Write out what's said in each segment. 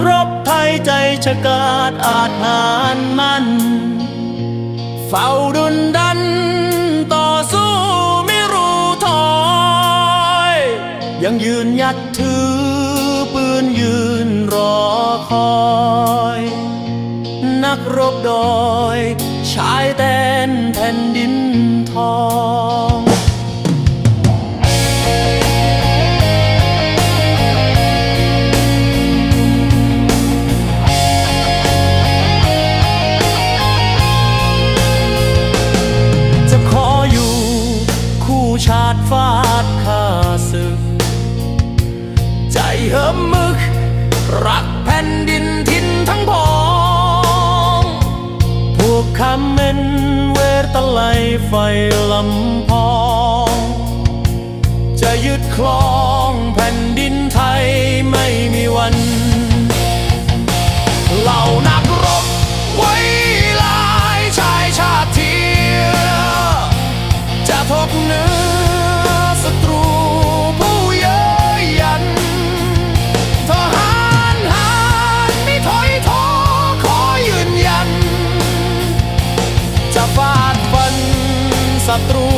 กรบไทยใจชะกาดอาจหารมัน เฝ้าดุนดัน ต่อสู้ไม่รู้ถอย ยังยืนหยัดถือปืนยืนรอคอย นักรบดอยชายแด คู่ชาติฟาดข้าศึก ใจเหิมมึก รักแผ่นดินทินทั้งพอง พวกคำเมนเวตะไลไฟลำพอง จะยึดครองแผ่นดินไทยไม่มีวัน ศั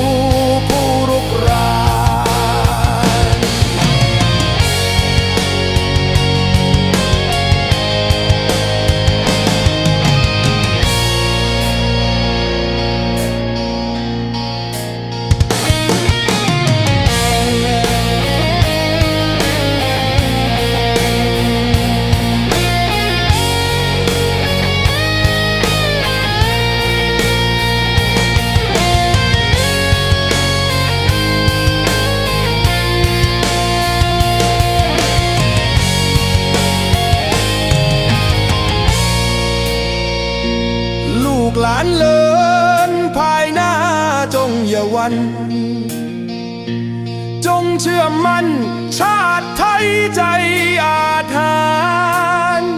หลานเลินภายหน้าจงอย่าวัน จงเชื่อมั่นชาติไทยใจอาถรรพ์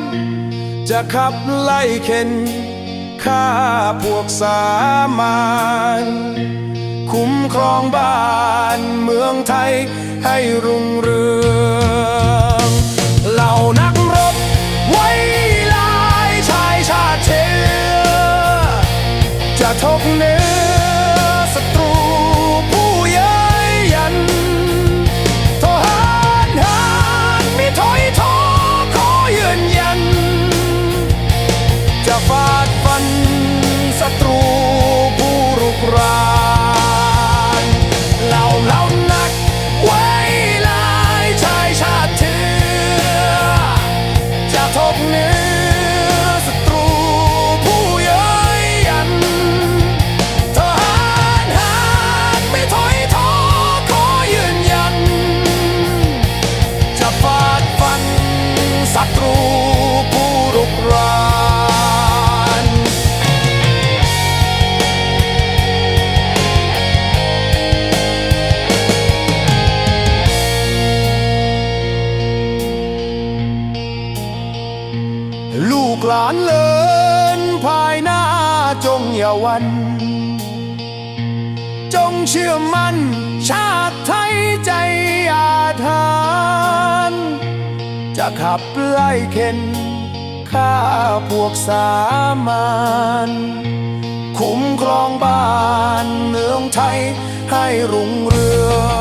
จะขับไล่เข็นข้าพวกสามานคุ้มครองบ้านเมืองไทยให้รุ่งเรือง กหลานเลินภายหน้าจงอย่าหวัน จงเชื่อมั่นชาติไทยใจอาถรรพ์จะขับไล่เข็นข้าพวกสามานคุ้มครองบ้านเมืองไทยให้รุ่งเรือง